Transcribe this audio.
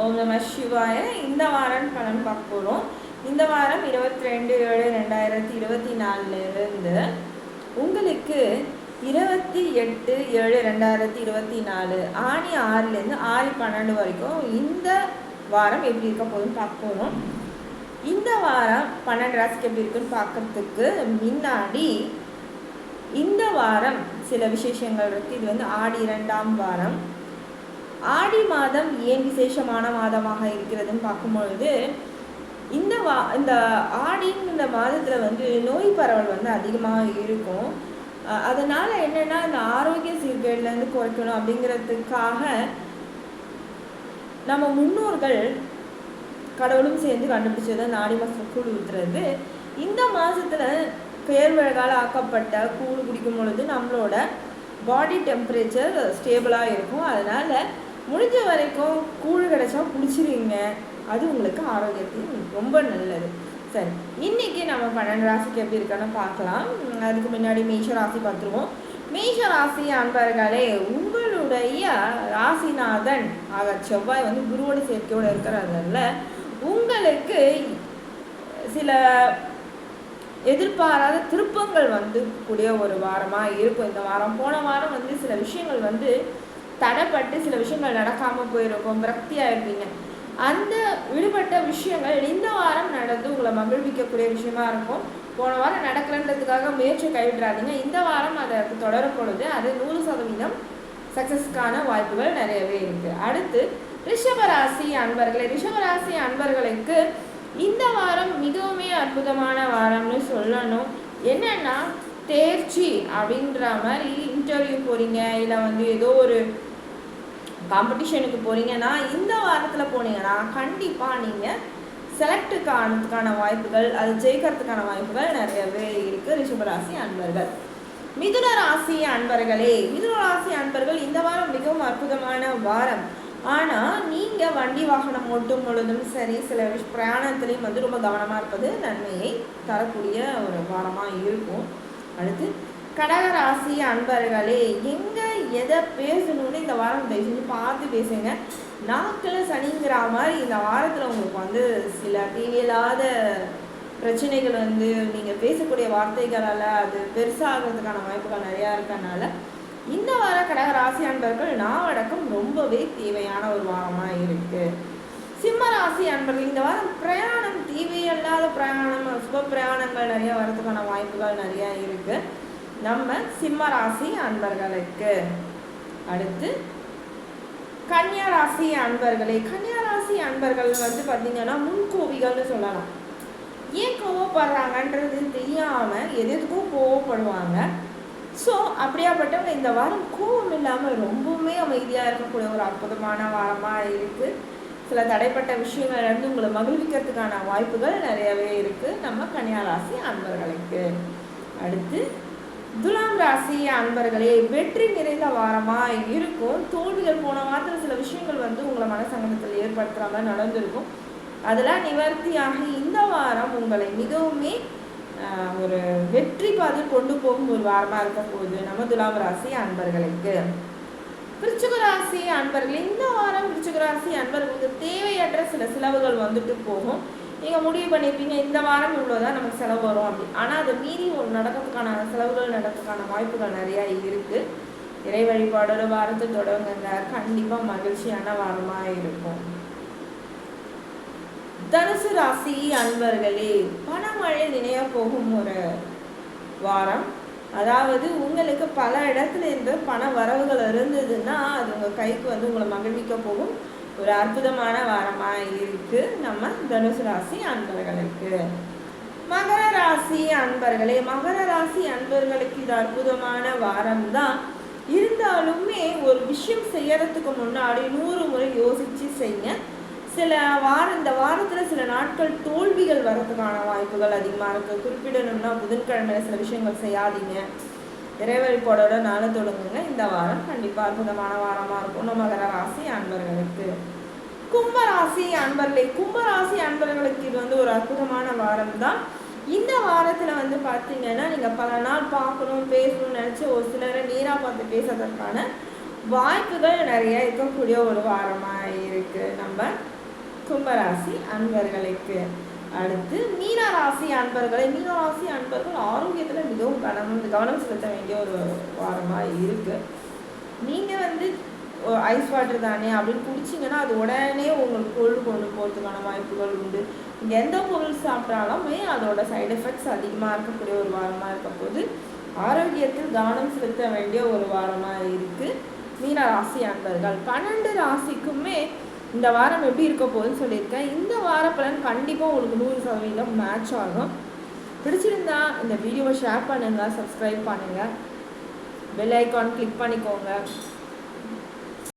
ஓம் நம சிவாய. இந்த வாரம் பலன் பார்க்க போகிறோம் இந்த வாரம் இருபத்தி ரெண்டு ஏழு ரெண்டாயிரத்தி இருபத்தி நாலுலேருந்து உங்களுக்கு இருபத்தி எட்டு ஏழு ரெண்டாயிரத்தி இருபத்தி நாலு ஆணி ஆறுலேருந்து ஆறு பன்னெண்டு வரைக்கும் இந்த வாரம் எப்படி இருக்க போகுதுன்னு பார்க்க போகிறோம் இந்த வாரம் பன்னெண்டு ராசிக்கு எப்படி இருக்குன்னு பார்க்கறதுக்கு முன்னாடி இந்த வாரம் சில விசேஷங்கள் இருக்குது இது வந்து ஆடி இரண்டாம் வாரம். ஆடி மாதம் ஏன் விசேஷமான மாதமாக இருக்கிறதுன்னு பார்க்கும்பொழுது இந்த வா இந்த ஆடின்னு இந்த மாதத்தில் வந்து நோய் பரவல் வந்து அதிகமாக இருக்கும். அதனால் அதனால என்னென்னா இந்த ஆரோக்கிய சீர்கேடுலேருந்து குறைக்கணும் அப்படிங்கிறதுக்காக நம்ம முன்னோர்கள் கடவுளும் சேர்ந்து கண்டுபிடிச்சது தான் நாடி மாதம் கூழ் ஊற்றுறது இந்த மாதத்தில் கேழ்வழகால் ஆக்கப்பட்ட கூழ் குடிக்கும் பொழுது நம்மளோட பாடி டெம்பரேச்சர் ஸ்டேபிளாக இருக்கும். அதனால் முடிஞ்ச வரைக்கும் கூழ் கிடைச்சா குடிச்சிருங்க அது உங்களுக்கு ஆரோக்கியத்துக்கு ரொம்ப நல்லது. சரி இன்னைக்கு நம்ம பன்னெண்டு ராசிக்கு எப்படி இருக்கான்னு பார்க்கலாம். அதுக்கு முன்னாடி மேஷ ராசி பார்த்துருவோம். மேஷ ராசி அன்பர்களே உங்களுடைய ராசிநாதன் ஆக செவ்வாய் வந்து குருவோட சேர்க்கையோட இருக்கிறதுனால உங்களுக்கு சில எதிர்பாராத திருப்பங்கள் வந்து கூடிய ஒரு வாரமாக இருக்கும். இந்த வாரம் போன வாரம் வந்து சில விஷயங்கள் வந்து தடைப்பட்டு சில விஷயங்கள் நடக்காமல் போயிருக்கும். விரக்தியாக இருப்பீங்க அந்த விடுபட்ட விஷயங்கள் இந்த வாரம் நடந்து உங்களை மகிழ்விக்கக்கூடிய விஷயமா இருக்கும். போன வாரம் நடக்கலன்றதுக்காக முயற்சி கைவிட்றாதீங்க இந்த வாரம் அதை தொடரும் பொழுது அது நூறு சதவீதம் சக்ஸஸ்க்கான வாய்ப்புகள் நிறையவே இருக்குது அடுத்து ரிஷபராசி அன்பர்களே ரிஷபராசி அன்பர்களுக்கு இந்த வாரம் மிகவுமே அற்புதமான வாரம்னு சொல்லணும். என்னன்னா தேர்ச்சி அப்படின்ற மாதிரி இன்டர்வியூ போகிறீங்க இல்லை வந்து ஏதோ ஒரு காம்படிஷனுக்கு போகிறீங்கன்னா இந்த வாரத்தில் போனீங்கன்னா கண்டிப்பாக நீங்கள் செலக்டுக்கு ஆனதுக்கான வாய்ப்புகள் அது ஜெயிக்கிறதுக்கான வாய்ப்புகள் நிறையவே இருக்குது ரிஷபராசி அன்பர்கள். மிதுன ராசி அன்பர்களே மிதுன ராசி அன்பர்கள் இந்த வாரம் மிகவும் அற்புதமான வாரம். ஆனால் நீங்கள் வண்டி வாகனம் ஓட்டும் பொழுதும் சரி சில பிரயாணத்துலேயும் வந்து ரொம்ப கவனமாக இருப்பது நன்மையை தரக்கூடிய ஒரு வாரமாக இருக்கும். அடுத்து கடகராசி அன்பர்களே எங்கே எதை பேசணும்னு இந்த வாரம் தயவு செஞ்சு பார்த்து பேசுங்க. நாக்கில் சனிங்கிற மாதிரி இந்த வாரத்தில் உங்களுக்கு வந்து சில தேவையில்லாத பிரச்சனைகள் வந்து நீங்கள் பேசக்கூடிய வார்த்தைகளால் அது பெருசாகிறதுக்கான வாய்ப்புகள் நிறையா இருக்கனால இந்த வார கடகராசி அன்பர்கள் அன்பர்கள் நாவடக்கம் ரொம்பவே தேவையான ஒரு வாரமாக இருக்குது சிம்ம ராசி அன்பர்கள் இந்த வாரம் பிரயாணம் தேவையில்லாத பிரயாணம் சுப பிரயாணங்கள் நிறைய வரதுக்கான வாய்ப்புகள் நிறையா இருக்குது நம்ம சிம்ம ராசி அன்பர்களுக்கு. அடுத்து கன்னியா ராசி அன்பர்களே. கன்னியா ராசி அன்பர்கள் வந்து பார்த்தீங்கன்னா முன்கோவிகள்னு சொல்லலாம். ஏன் கோவப்படுறாங்கன்றது தெரியாமல் எதுக்கும் கோவப்படுவாங்க. ஸோ அப்படியாப்பட்டவங்க இந்த வாரம் கோவம் இல்லாமல் ரொம்பவுமே அமைதியாக இருக்கக்கூடிய ஒரு அற்புதமான வாரமாக இருக்குது சில தடைப்பட்ட விஷயங்கள் இருந்து உங்களை மகிழ்விக்கிறதுக்கான வாய்ப்புகள் நிறையவே இருக்குது நம்ம கன்னியா ராசி அன்பர்களுக்கு. அடுத்து ராசி அன்பர்களே வெற்றி நிறைந்த வாரமாக இருக்கும். தோல்விகள் போன வாரத்தில் சில விஷயங்கள் வந்து உங்களை மனசங்கடத்தில் ஏற்படுத்துகிற மாதிரி நடந்திருக்கும். அதெல்லாம் நிவர்த்தியாகி இந்த வாரம் உங்களை மிகவுமே ஆஹ், ஒரு வெற்றி பாதை கொண்டு போகும் ஒரு வாரமாக இருக்க போகுது நம்ம துலாம் ராசி அன்பர்களுக்கு. விருச்சிக ராசி அன்பர்கள் இந்த வாரம் விருச்சிக ராசி அன்பர்களுக்கு தேவையற்ற சில செலவுகள் வந்துட்டு போகும். நீங்கள் முடிவு பண்ணியிருப்பீங்க இந்த வாரம் இவ்வளோதான் நமக்கு செலவு வரும் அப்படி. ஆனால் அதை மீறி ஒரு நடக்கிறதுக்கான செலவுகள் நடக்கிறதுக்கான வாய்ப்புகள் நிறையா இருக்குது இறை வழிபாடோட வாரத்தை தொடங்குங்க. கண்டிப்பாக மகிழ்ச்சியான வாரமாக இருக்கும். தனுசு ராசி அன்பர்களே பணமழை நினைய போகும் ஒரு வாரம். அதாவது உங்களுக்கு பல இடத்துல இருந்து பண வரவுகள் இருந்ததுன்னா அது உங்கள் கைக்கு வந்து உங்களை மகிழ்விக்க போகும். ஒரு அற்புதமான வாரமாக இருக்கு நம்ம தனுசு ராசி அன்பர்களுக்கு. மகர ராசி அன்பர்களே மகர ராசி அன்பர்களுக்கு இது அற்புதமான வாரம் தான் இருந்தாலுமே ஒரு விஷயம் செய்யறதுக்கு முன்னாடி நூறு முறை யோசிச்சு செய்யுங்க சில வாரம் இந்த வாரத்தில் சில நாட்கள் தோல்விகள் வரதுக்கான வாய்ப்புகள் அதிகமாக இருக்குது குறிப்பிடணும்னா புதன்கிழமையில சில விஷயங்கள் செய்யாதீங்க. இறைவழிப்பாடோட நாளை தொடங்குங்க. இந்த வாரம் கண்டிப்பாக அற்புதமான வாரமாக இருக்கும். நம்ம மகர ராசி அன்பர்களுக்கு. கும்பராசி அன்பர்களே கும்பராசி அன்பர்களுக்கு இது வந்து ஒரு அற்புதமான வாரம் தான் இந்த வாரத்தில் வந்து பார்த்தீங்கன்னா நீங்கள் பல நாள் பார்க்கணும் பேசணும்னு நினச்சி ஒரு சிலரை நேராக பார்த்து பேசுறதற்கான வாய்ப்புகள் நிறைய இருக்கக்கூடிய ஒரு வாரமாக இருக்குது நம்ம நம்ம கும்பராசி அன்பர்களுக்கு. அடுத்து மீனராசி அன்பர்களை மீனராசி அன்பர்கள் ஆரோக்கியத்தில் மிகவும் கவனம் கவனம் செலுத்த வேண்டிய ஒரு வாரமாக இருக்குது நீங்கள் வந்து ஐஸ் வாட்டர் தானே அப்படின்னு குடிச்சிங்கன்னா அது உடனே உங்களுக்கு கொள்ளு கொண்டு போகிறதுக்கான வாய்ப்புகள் உண்டு. நீங்கள் எந்த பொருள் சாப்பிட்டாலுமே அதோட சைடு எஃபெக்ட்ஸ் அதிகமாக இருக்கக்கூடிய ஒரு வாரமாக இருக்க போது ஆரோக்கியத்தில் கவனம் செலுத்த வேண்டிய ஒரு வாரமாக இருக்குது மீன ராசி அன்பர்கள் பன்னெண்டு ராசிக்குமே இந்த வாரம் எப்படி இருக்க போகுதுன்னு சொல்லியிருக்கேன். இந்த வார பலன் கண்டிப்பாக உங்களுக்கு நூறு சதவீதம் மேட்ச் ஆகும். பிடிச்சிருந்தா இந்த வீடியோவை ஷேர் பண்ணுங்கள் சப்ஸ்கிரைப் பண்ணுங்கள் பெல் ஐக்கான் கிளிக் பண்ணிக்கோங்க.